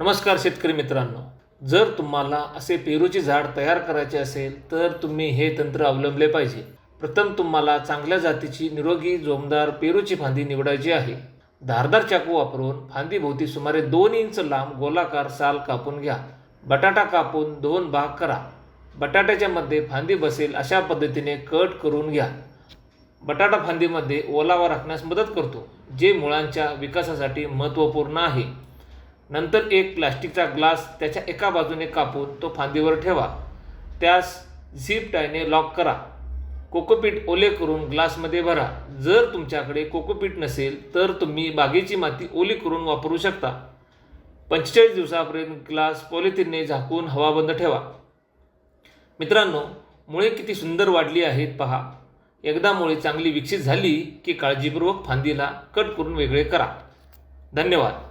नमस्कार शेतकरी मित्रांनो. जर तुम्हाला असे पेरूचे झाड तयार करायचे असेल तर तुम्ही हे तंत्र अवलंबले पाहिजे. प्रथम तुम्हाला चांगल्या जातीची निरोगी जोमदार पेरूची फांदी निवडायची आहे. धारदार चाकू वापरून फांदीभोवती सुमारे दोन इंच लांब गोलाकार साल कापून घ्या. बटाटा कापून दोन भाग करा. बटाट्याच्या मध्ये फांदी बसेल अशा पद्धतीने कट करून घ्या. बटाटा फांदीमध्ये ओलावा राखण्यास मदत करतो जे मुळांच्या विकासासाठी महत्त्वपूर्ण आहे. नंतर एक प्लास्टिकचा ग्लास त्याच्या एका बाजूने कापून तो फांदीवर ठेवा. त्यास झीप टायने लॉक करा. कोकोपीट ओले करून ग्लासमध्ये भरा. जर तुमच्याकडे कोकोपीट नसेल तर तुम्ही बागेची माती ओली करून वापरू शकता. पंचेचाळीस दिवसापर्यंत ग्लास पॉलिथिनने झाकून हवाबंद ठेवा. मित्रांनो मुळे किती सुंदर वाढली आहेत पहा. एकदा मुळे चांगली विकसित झाली की काळजीपूर्वक फांदीला कट करून वेगळे करा. धन्यवाद.